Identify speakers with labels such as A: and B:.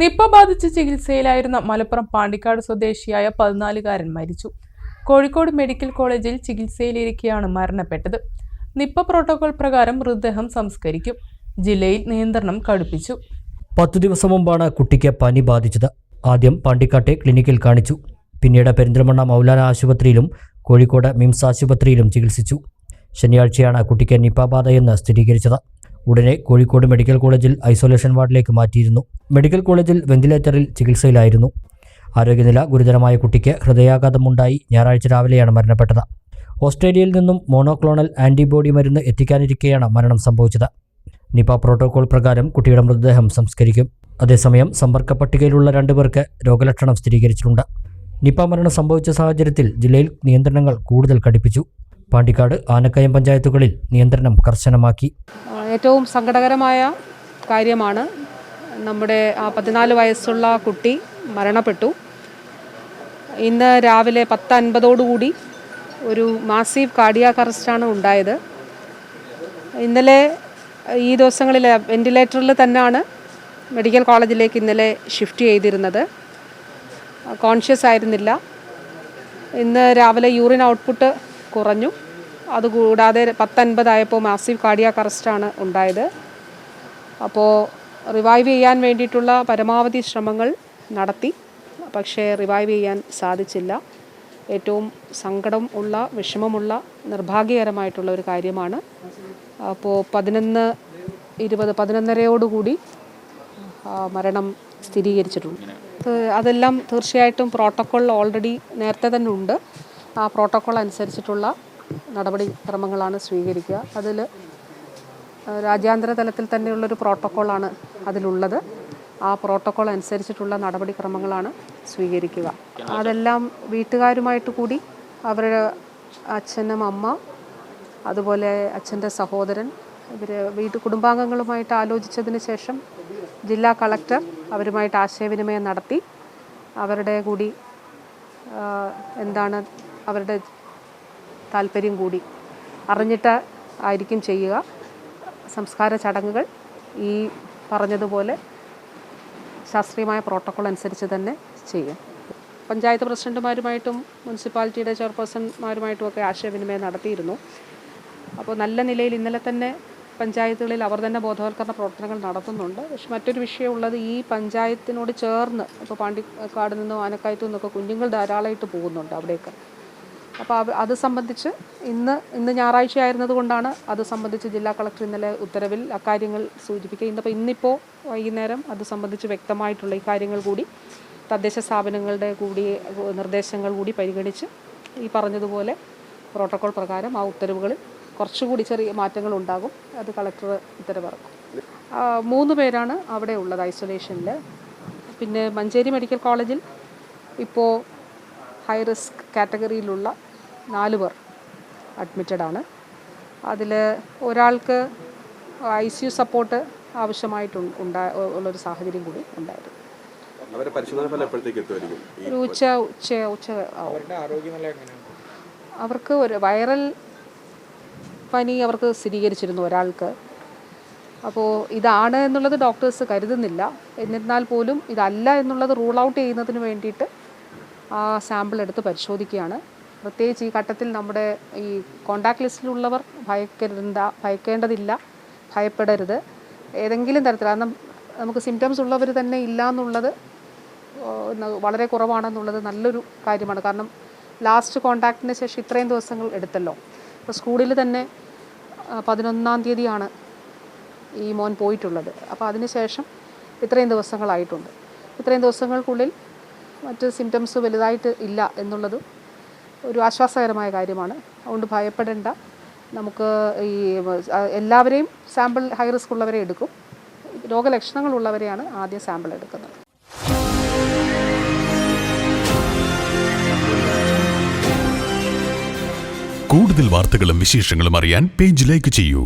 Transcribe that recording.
A: Nipah ബാധിച്ച് ചികിത്സയിലായിരുന്ന മലപ്പുറം പാണ്ടിക്കാട് സ്വദേശിയായ പതിനാലുകാരൻ മരിച്ചു. കോഴിക്കോട് മെഡിക്കൽ കോളേജിൽ ചികിത്സയിലിരിക്കെയാണ് മരണപ്പെട്ടത്. നിപ്പ പ്രോട്ടോകോൾ പ്രകാരം മൃതദേഹം സംസ്കരിക്കും. ജില്ലയിൽ നിയന്ത്രണം കടുപ്പിച്ചു.
B: പത്തു ദിവസം മുമ്പാണ് കുട്ടിക്ക് പനി ബാധിച്ചത്. ആദ്യം പാണ്ടിക്കാട്ടെ ക്ലിനിക്കിൽ കാണിച്ചു. പിന്നീട് പെരിന്തൽമണ്ണ മൗലാന ആശുപത്രിയിലും കോഴിക്കോട് മിംസ് ആശുപത്രിയിലും ചികിത്സിച്ചു. ശനിയാഴ്ചയാണ് കുട്ടിക്ക് നിപ ബാധയെന്ന് സ്ഥിരീകരിച്ചത്. ഉടനെ കോഴിക്കോട് മെഡിക്കൽ കോളേജിൽ ഐസൊലേഷൻ വാർഡിലേക്ക് മാറ്റിയിരുന്നു. മെഡിക്കൽ കോളേജിൽ വെന്റിലേറ്ററിൽ ചികിത്സയിലായിരുന്നു. ആരോഗ്യനില ഗുരുതരമായ കുട്ടിക്ക് ഹൃദയാഘാതമുണ്ടായി ഞായറാഴ്ച രാവിലെയാണ് മരണപ്പെട്ടത്. ഓസ്ട്രേലിയയിൽ നിന്നും മോണോക്ലോണൽ ആന്റിബോഡി മരുന്ന് എത്തിക്കാനിരിക്കെയാണ് മരണം സംഭവിച്ചത്. നിപ പ്രോട്ടോകോൾ പ്രകാരം കുട്ടിയുടെ മൃതദേഹം സംസ്കരിക്കും. അതേസമയം സമ്പർക്ക പട്ടികയിലുള്ള രണ്ടുപേർക്ക് രോഗലക്ഷണം സ്ഥിരീകരിച്ചിട്ടുണ്ട്. നിപ മരണം സംഭവിച്ച സാഹചര്യത്തിൽ ജില്ലയിൽ നിയന്ത്രണങ്ങൾ കൂടുതൽ കടുപ്പിച്ചു. പാണ്ടിക്കാട് ആനക്കയം പഞ്ചായത്തുകളിൽ നിയന്ത്രണം കർശനമാക്കി.
C: ഏറ്റവും സങ്കടകരമായ കാര്യമാണ് നമ്മുടെ ആ പതിനാല് വയസ്സുള്ള കുട്ടി മരണപ്പെട്ടു. ഇന്ന് രാവിലെ പത്ത് അൻപതോടുകൂടി ഒരു മാസീവ് കാർഡിയാക് അറസ്റ്റാണ് ഉണ്ടായത്. ഇന്നലെ ഈ ദിവസങ്ങളിൽ വെന്റിലേറ്ററിൽ തന്നെയാണ് മെഡിക്കൽ കോളേജിലേക്ക് ഇന്നലെ ഷിഫ്റ്റ് ചെയ്തിരുന്നത്. കോൺഷ്യസ് ആയിരുന്നില്ല. ഇന്ന് രാവിലെ യൂറിൻ ഔട്ട്പുട്ട് കുറഞ്ഞു. അതുകൂടാതെ പത്തൊൻപതായപ്പോൾ മാസീവ് കാർഡിയാക് അറസ്റ്റാണ് ഉണ്ടായത്. അപ്പോൾ റിവൈവ് ചെയ്യാൻ വേണ്ടിയിട്ടുള്ള പരമാവധി ശ്രമങ്ങൾ നടത്തി. പക്ഷേ റിവൈവ് ചെയ്യാൻ സാധിച്ചില്ല. ഏറ്റവും സങ്കടം ഉള്ള വിഷമമുള്ള നിർഭാഗ്യകരമായിട്ടുള്ള ഒരു കാര്യമാണ്. അപ്പോൾ പതിനൊന്ന് ഇരുപത് പതിനൊന്നരയോടുകൂടി മരണം സ്ഥിരീകരിച്ചിട്ടുണ്ട്. അത് അതെല്ലാം തീർച്ചയായിട്ടും പ്രോട്ടോക്കോൾ ഓൾറെഡി നേരത്തെ തന്നെ ഉണ്ട്. ആ പ്രോട്ടോക്കോൾ അനുസരിച്ചിട്ടുള്ള നടപടിക്രമങ്ങളാണ് സ്വീകരിക്കുക. അതിൽ രാജ്യാന്തര തലത്തിൽ തന്നെയുള്ളൊരു പ്രോട്ടോക്കോളാണ് അതിലുള്ളത്. ആ പ്രോട്ടോക്കോൾ അനുസരിച്ചിട്ടുള്ള നടപടിക്രമങ്ങളാണ് സ്വീകരിക്കുക. അതെല്ലാം വീട്ടുകാരുമായിട്ട് കൂടി അവരുടെ അച്ഛനും അമ്മ അതുപോലെ അച്ഛന്റെ സഹോദരൻ ഇവർ വീട്ടു കുടുംബാംഗങ്ങളുമായിട്ട് ആലോചിച്ചതിന് ശേഷം ജില്ലാ കളക്ടർ അവരുമായിട്ട് ആശയവിനിമയം നടത്തി അവരുടെ കൂടി എന്താണ് അവരുടെ താല്പര്യം കൂടി അറിഞ്ഞിട്ട് ആയിരിക്കും ചെയ്യുക. സംസ്കാര ചടങ്ങുകൾ ഈ പറഞ്ഞതുപോലെ ശാസ്ത്രീയമായ പ്രോട്ടോക്കോൾ അനുസരിച്ച് തന്നെ ചെയ്യും പഞ്ചായത്ത് പ്രസിഡന്റുമാരുമായിട്ടും മുനിസിപ്പാലിറ്റിയുടെ ചെയർപേഴ്സൺമാരുമായിട്ടും ഒക്കെ ആശയവിനിമയം നടത്തിയിരുന്നു. അപ്പോൾ നല്ല നിലയിൽ ഇന്നലെ തന്നെ പഞ്ചായത്തുകളിൽ അവർ തന്നെ ബോധവൽക്കരണ പ്രവർത്തനങ്ങൾ നടത്തുന്നുണ്ട്. പക്ഷെ മറ്റൊരു വിഷയമുള്ളത് ഈ പഞ്ചായത്തിനോട് ചേർന്ന് ഇപ്പോൾ പാണ്ടിക്കാട് നിന്നും ആനക്കായത്തു നിന്നൊക്കെ കുഞ്ഞുങ്ങൾ ധാരാളമായിട്ട് പോകുന്നുണ്ട് അവിടെയൊക്കെ. അപ്പോൾ അത് സംബന്ധിച്ച് ഇന്ന് ഇന്ന് ഞായറാഴ്ച ആയിരുന്നതുകൊണ്ടാണ് അത് സംബന്ധിച്ച് ജില്ലാ കളക്ടർ ഇന്നലെ ഉത്തരവിൽ അക്കാര്യങ്ങൾ സൂചിപ്പിക്കുക. ഇന്നിപ്പോൾ ഇന്നിപ്പോൾ വൈകുന്നേരം അത് സംബന്ധിച്ച് വ്യക്തമായിട്ടുള്ള ഈ കാര്യങ്ങൾ കൂടി തദ്ദേശ സ്ഥാപനങ്ങളുടെ കൂടി നിർദ്ദേശങ്ങൾ കൂടി പരിഗണിച്ച് ഈ പറഞ്ഞതുപോലെ പ്രോട്ടോകോൾ പ്രകാരം ആ ഉത്തരവുകളിൽ കുറച്ചുകൂടി ചെറിയ മാറ്റങ്ങൾ ഉണ്ടാകും. അത് കളക്ടർ ഉത്തരവിറക്കും മൂന്ന് പേരാണ് അവിടെ ഉള്ളത് ഐസൊലേഷനിൽ പിന്നെ മഞ്ചേരി മെഡിക്കൽ കോളേജിൽ ഇപ്പോൾ ഹൈ റിസ്ക് കാറ്റഗറിയിലുള്ള നാല് പേർ അഡ്മിറ്റഡ് ആണ്. അതിൽ ഒരാൾക്ക് ഐ സി യു സപ്പോർട്ട് ആവശ്യമായിട്ട് ഉണ്ടാ ഉള്ളൊരു സാഹചര്യം കൂടി ഉണ്ടായിരുന്നു.
D: പരിശോധന ഫലം എപ്പോഴത്തേക്ക് എത്തുമായിരിക്കും? ഈ
C: ഒരു ഉച്ച ഉച്ച ഉച്ച അവർക്ക് ഒരു വൈറൽ പനി അവർക്ക് സ്ഥിരീകരിച്ചിരുന്നു ഒരാൾക്ക്. അപ്പോൾ ഇതാണ് എന്നുള്ളത് ഡോക്ടേഴ്സ് കരുതുന്നില്ല. എന്നിരുന്നാൽ പോലും ഇതല്ല എന്നുള്ളത് റൂൾ ഔട്ട് ചെയ്യുന്നതിന് വേണ്ടിയിട്ട് ആ സാമ്പിൾ എടുത്ത് പരിശോധിക്കുകയാണ്. പ്രത്യേകിച്ച് ഈ ഘട്ടത്തിൽ നമ്മുടെ ഈ കോണ്ടാക്ട് ലിസ്റ്റിലുള്ളവർ ഭയക്കരുത ഭയക്കേണ്ടതില്ല ഭയപ്പെടരുത്. ഏതെങ്കിലും തരത്തിൽ കാരണം നമുക്ക് സിംറ്റംസ് ഉള്ളവർ തന്നെ ഇല്ല എന്നുള്ളത് വളരെ കുറവാണെന്നുള്ളത് നല്ലൊരു കാര്യമാണ്. കാരണം ലാസ്റ്റ് കോണ്ടാക്റ്റിന് ശേഷം ഇത്രയും ദിവസങ്ങൾ എടുത്തല്ലോ. അപ്പോൾ സ്കൂളിൽ തന്നെ പതിനൊന്നാം തീയതിയാണ് ഈ മോൻ പോയിട്ടുള്ളത്. അപ്പോൾ അതിനുശേഷം ഇത്രയും ദിവസങ്ങളായിട്ടുണ്ട്. ഇത്രയും ദിവസങ്ങൾക്കുള്ളിൽ മറ്റ് സിംറ്റംസ് വലുതായിട്ട് ഇല്ല എന്നുള്ളത് ഒരു ആശ്വാസകരമായ കാര്യമാണ്. അതുകൊണ്ട് ഭയപ്പെടേണ്ട. നമുക്ക് ഈ എല്ലാവരെയും സാമ്പിൾ ഹൈ റിസ്ക് ഉള്ളവരെ എടുക്കും. രോഗലക്ഷണങ്ങളുള്ളവരെയാണ് ആദ്യം സാമ്പിൾ എടുക്കുന്നത്.
E: കൂടുതൽ വാർത്തകളും വിശേഷങ്ങളും അറിയാൻ പേജ് ലൈക്ക് ചെയ്യൂ.